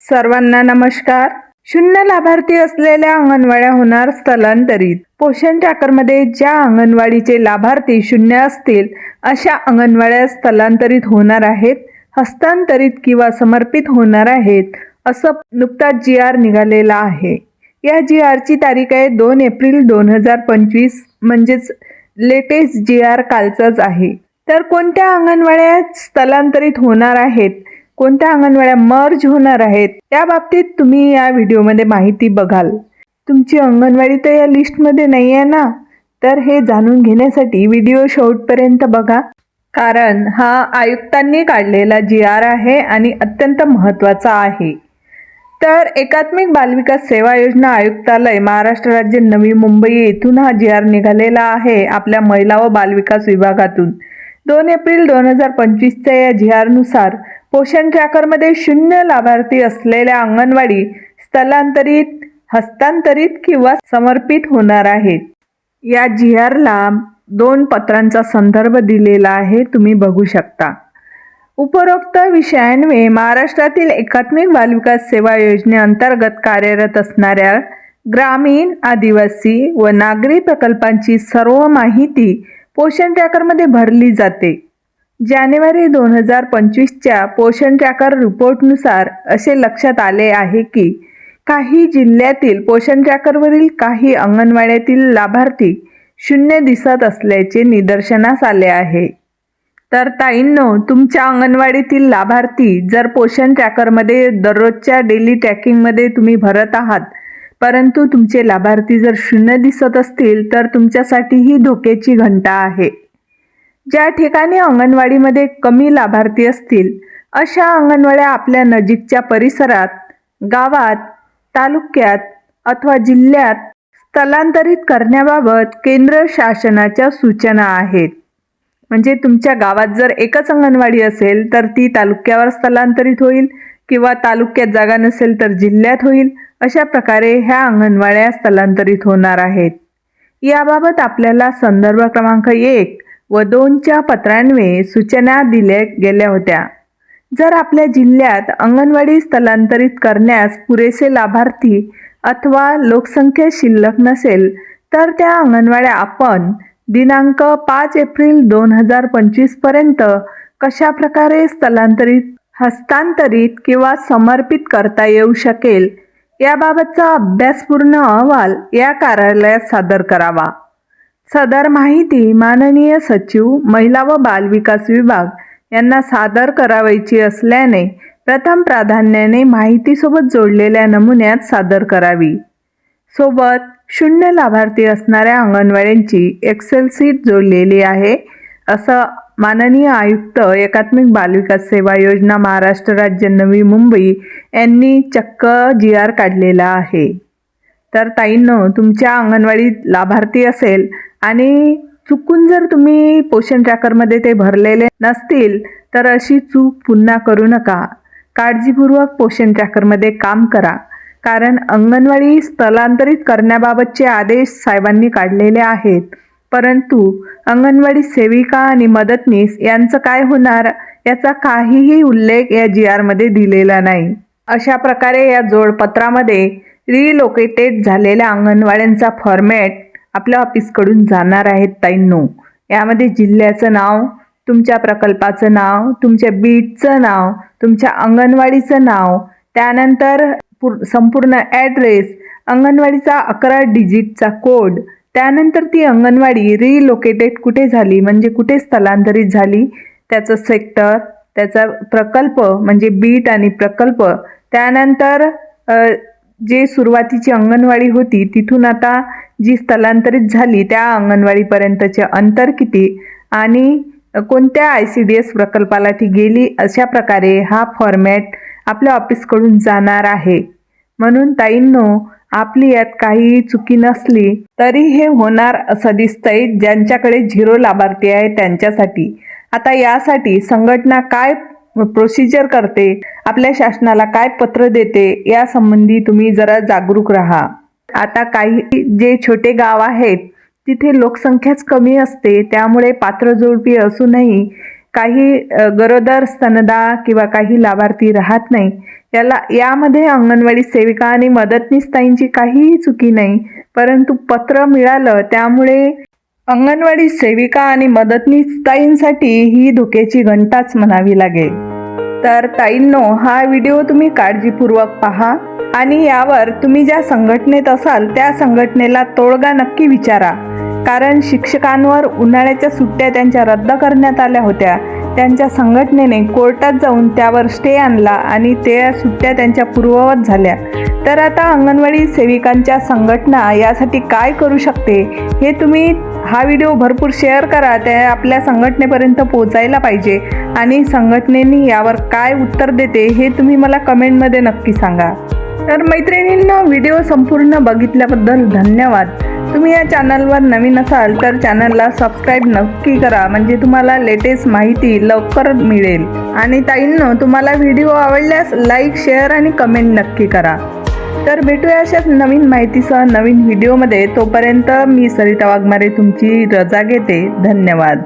सर्वांना नमस्कार. शून्य लाभार्थी असलेल्या अंगणवाड्या होणार स्थलांतरित. पोषण ट्रॅकरमध्ये ज्या अंगणवाडीचे लाभार्थी शून्य असतील अशा अंगणवाड्या स्थलांतरित होणार आहेत हस्तांतरित किंवा समर्पित होणार आहेत असं नुकताच जी आर निघालेला आहे. या जी आरची तारीख आहे दोन एप्रिल दोन हजार पंचवीस म्हणजेच लेटेस्ट जी आर कालचाच आहे. तर कोणत्या अंगणवाड्या स्थलांतरित होणार आहेत कोणत्या अंगणवाड्या मर्ज होणार आहेत त्या बाबतीत तुम्ही या व्हिडिओमध्ये माहिती बघाल. तुमची अंगणवाडी तर या लिस्टमध्ये नाही आहे ना? तर हे जाणून घेण्यासाठी व्हिडिओ शेवटपर्यंत बघा. कारण हा आयुक्तांनी काढलेला जी आर आहे आणि अत्यंत महत्त्वाचा आहे. तर एकात्मिक बालविकास सेवा योजना आयुक्तालय महाराष्ट्र राज्य नवी मुंबई येथून हा जी आर निघालेला आहे आपल्या महिला व बालविकास विभागातून. दोन एप्रिल दोन हजार पंचवीसच्या या जी आरनुसार पोषण ट्रॅकरमध्ये शून्य लाभार्थी असलेल्या अंगणवाडी स्थलांतरित हस्तांतरित किंवा समर्पित होणार आहेत. या जी आरला दोन पत्रांचा संदर्भ दिलेला आहे तुम्ही बघू शकता. उपरोक्त विषयान्वये महाराष्ट्रातील एकात्मिक बालविकास सेवा योजनेअंतर्गत कार्यरत असणाऱ्या ग्रामीण आदिवासी व नागरी प्रकल्पांची सर्व माहिती पोषण ट्रॅकरमध्ये भरली जाते. जानेवारी दोन हजार पंचवीसच्या पोषण ट्रॅकर रिपोर्टनुसार असे लक्षात आले आहे की काही जिल्ह्यातील पोषण ट्रॅकरवरील काही अंगणवाड्यातील लाभार्थी शून्य दिसत असल्याचे निदर्शनास आले आहे. तर ताईंनो तुमच्या अंगणवाडीतील लाभार्थी जर पोषण ट्रॅकरमध्ये दररोजच्या डेली ट्रॅकिंगमध्ये तुम्ही भरत आहात परंतु तुमचे लाभार्थी जर शून्य दिसत असतील तर तुमच्यासाठी ही धोक्याची घंटा आहे. ज्या ठिकाणी अंगणवाडीमध्ये कमी लाभार्थी असतील अशा अंगणवाड्या आपल्या नजीकच्या परिसरात गावात तालुक्यात अथवा जिल्ह्यात स्थलांतरित करण्याबाबत केंद्र शासनाच्या सूचना आहेत. म्हणजे तुमच्या गावात जर एकच अंगणवाडी असेल तर ती तालुक्यावर स्थलांतरित होईल किंवा तालुक्यात जागा नसेल तर जिल्ह्यात होईल अशा प्रकारे ह्या अंगणवाड्या स्थलांतरित होणार आहेत. याबाबत आपल्याला संदर्भ क्रमांक एक व दोनच्या पत्रांवे सूचना दिल्या गेल्या होत्या. जर आपल्या जिल्ह्यात अंगणवाडी स्थलांतरित करण्यास पुरेसे लाभार्थी अथवा लोकसंख्या शिल्लक नसेल तर त्या अंगणवाड्या आपण दिनांक पाच एप्रिल दोन हजार पंचवीसपर्यंत कशा प्रकारे स्थलांतरित हस्तांतरित किंवा समर्पित करता येऊ शकेल याबाबतचा अभ्यासपूर्ण अहवाल या कार्यालयात सादर करावा. सदर माहिती माननीय सचिव महिला व बालविकास विभाग यांना सादर करावयाची असल्याने प्रथम प्राधान्याने माहितीसोबत जोडलेल्या नमुन्यात सादर करावी. सोबत शून्य लाभार्थी असणाऱ्या अंगणवाड्यांची एक्सेल सीट जोडलेली आहे असं माननीय आयुक्त एकात्मिक बालविकास सेवा योजना महाराष्ट्र राज्य नवी मुंबई यांनी चक्क जी आर काढलेला आहे. तर ताईंनो तुमच्या अंगणवाडीत लाभार्थी असेल आणि चुकून जर तुम्ही पोषण ट्रॅकरमध्ये ते भरलेले नसतील तर अशी चूक पुन्हा करू नका. काळजीपूर्वक पोषण ट्रॅकरमध्ये काम करा. कारण अंगणवाडी स्थलांतरित करण्याबाबतचे आदेश साहेबांनी काढलेले आहेत. परंतु अंगणवाडी सेविका आणि मदतनीस यांचं काय होणार याचा काहीही उल्लेख या जी आरमध्ये दिलेला नाही. अशा प्रकारे या जोडपत्रामध्ये रिलोकेटेड झालेल्या अंगणवाड्यांचा फॉर्मॅट आपल्या ऑफिसकडून जाणार आहेत ताईंनो. यामध्ये जिल्ह्याचं नाव तुमच्या प्रकल्पाचं नाव तुमच्या बीटचं नाव तुमच्या अंगणवाडीचं नाव त्यानंतर पूर संपूर्ण ॲड्रेस अंगणवाडीचा अकरा डिजिटचा कोड त्यानंतर ती अंगणवाडी रिलोकेटेड कुठे झाली म्हणजे कुठे स्थलांतरित झाली त्याचं सेक्टर त्याचा प्रकल्प म्हणजे बीट आणि प्रकल्प त्यानंतर जे सुरुवातीची अंगणवाडी होती तिथून आता जी स्थलांतरित झाली त्या अंगणवाडीपर्यंतचे अंतर किती? आणि कोणत्या आय सी डी एस प्रकल्पाला ती गेली? अशा प्रकारे हा फॉर्मॅट आपल्या ऑफिसकडून जाणार आहे. म्हणून ताईंनो आपली यात काही चुकी नसली तरी हे होणार असं दिसतंय ज्यांच्याकडे झिरो लाभार्थी आहे त्यांच्यासाठी. आता यासाठी संघटना काय प्रोसिजर करते. आपल्या शासनाला काय पत्र देते यासंबंधी तुम्ही जरा जागरूक राहा. आता काही जे छोटे गाव आहेत तिथे लोकसंख्याच कमी असते त्यामुळे पात्र जोडपी असूनही काही गरोदर स्तनदा किंवा काही लाभार्थी राहत नाही. याला यामध्ये अंगणवाडी सेविका आणि मदतनीस काहीही चुकी नाही परंतु पत्र मिळालं त्यामुळे अंगणवाडी सेविका आणि मदतनीस ताईंसाठी ही धोक्याची घंटाच म्हणावी लागेल. तर ताईंनो हा व्हिडिओ तुम्ही काळजीपूर्वक पहा आणि यावर तुम्ही ज्या संघटनेत असाल त्या संघटनेला तोडगा नक्की विचारा. कारण शिक्षकांवर उन्हाळ्याच्या सुट्ट्या त्यांच्या रद्द करण्यात आल्या होत्या. त्यांच्या संघटनेने कोर्टात जाऊन त्यावर स्टे आणला आणि त्या सुट्ट्या त्यांच्या पूर्ववत झाल्या. तर आता अंगणवाडी सेविकांच्या संघटना यासाठी काय करू शकते हे तुम्ही हा व्हिडिओ भरपूर शेअर करा. ते आपल्या संघटनेपर्यंत पोहोचायला पाहिजे. आणि संघटनेने यावर काय उत्तर देते हे तुम्ही मला कमेंटमध्ये नक्की सांगा. तर मैत्रिणींना व्हिडिओ संपूर्ण बघितल्याबद्दल धन्यवाद. तुम्ही या चॅनलवर नवीन असाल तर चॅनलला सबस्क्राईब नक्की करा म्हणजे तुम्हाला लेटेस्ट माहिती लवकर मिळेल. आणि ताईंनो तुम्हाला व्हिडिओ आवडल्यास लाईक शेअर आणि कमेंट नक्की करा. तर भेटूया अशाच नवीन माहितीसह नवीन व्हिडिओमध्ये. तोपर्यंत मी सरिता वाघमारे तुमची रजा घेते. धन्यवाद.